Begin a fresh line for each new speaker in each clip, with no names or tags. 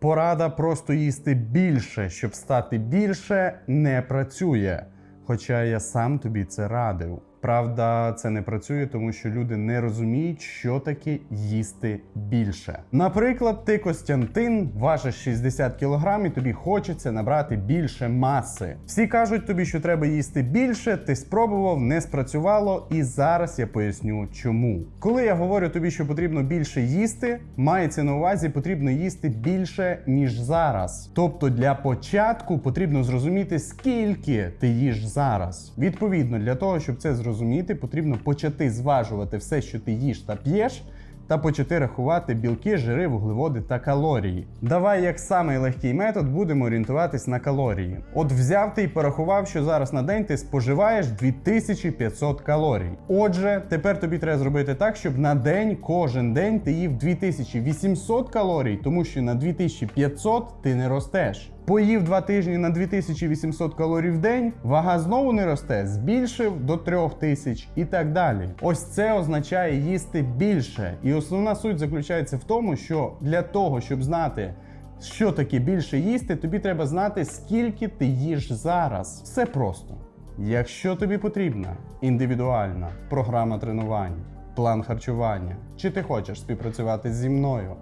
Порада просто їсти більше, щоб стати більше, не працює. Хоча я сам тобі це радив. Правда, це не працює, тому що люди не розуміють, що таке їсти більше. Наприклад, ти Костянтин, важиш 60 кг і тобі хочеться набрати більше маси. Всі кажуть тобі, що треба їсти більше, ти спробував, не спрацювало, і зараз я поясню чому. Коли я говорю тобі, що потрібно більше їсти, мається на увазі потрібно їсти більше, ніж зараз. Тобто для початку потрібно зрозуміти, скільки ти їш зараз. Відповідно, для того, щоб це зрозуміти, потрібно почати зважувати все, що ти їш та п'єш. Та почати рахувати білки, жири, вуглеводи та калорії. Давай, як самий легкий метод, будемо орієнтуватись на калорії. От взяв ти і порахував, що зараз на день ти споживаєш 2500 калорій. Отже, тепер тобі треба зробити так, щоб на день кожен день ти їв 2800 калорій, тому що на 2500 ти не ростеш. Поїв два тижні на 2800 калорій в день, вага знову не росте, збільшив до 3000 і так далі. Ось це означає їсти більше. І основна суть заключається в тому, що для того, щоб знати, що таке більше їсти, тобі треба знати, скільки ти їш зараз. Все просто. Якщо тобі потрібна індивідуальна програма тренувань, план харчування, чи ти хочеш співпрацювати зі мною,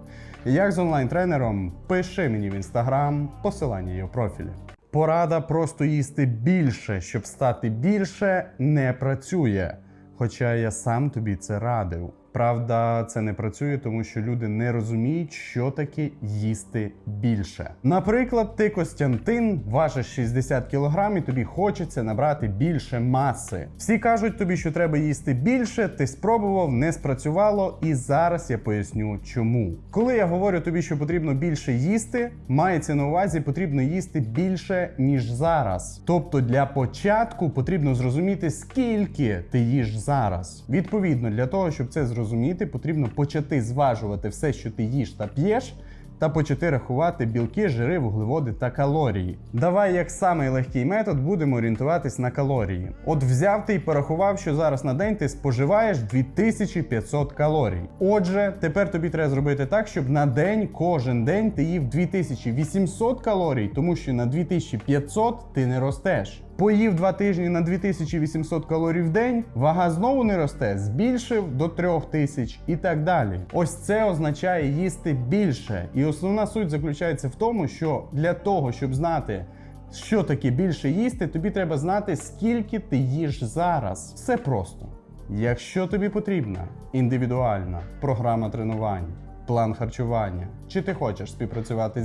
як з онлайн-тренером, пиши мені в інстаграм, посилання є в профілі. Порада просто їсти більше, щоб стати більше, не працює. Хоча я сам тобі це радив. Правда, це не працює, тому що люди не розуміють, що таке їсти більше. Наприклад, ти Костянтин, важиш 60 кг і тобі хочеться набрати більше маси. Всі кажуть тобі, що треба їсти більше, ти спробував, не спрацювало, і зараз я поясню чому. Коли я говорю тобі, що потрібно більше їсти, мається на увазі потрібно їсти більше, ніж зараз. Тобто для початку потрібно зрозуміти, скільки ти їш зараз. Відповідно, для того, щоб це зрозуміти, потрібно почати зважувати все, що ти їш та п'єш. Та почати рахувати білки, жири, вуглеводи та калорії. Давай, як самий легкий метод, будемо орієнтуватись на калорії. От взяв ти і порахував, що зараз на день ти споживаєш 2500 калорій. Отже, тепер тобі треба зробити так, щоб на день кожен день ти їв 2800 калорій, тому що на 2500 ти не ростеш. Поїв два тижні на 2800 калорій в день, вага знову не росте, збільшив до 3000 і так далі. Ось це означає їсти більше. І основна суть заключається в тому, що для того, щоб знати, що таке більше їсти, тобі треба знати, скільки ти їш зараз. Все просто. Якщо тобі потрібна індивідуальна програма тренувань, план харчування, чи ти хочеш співпрацювати з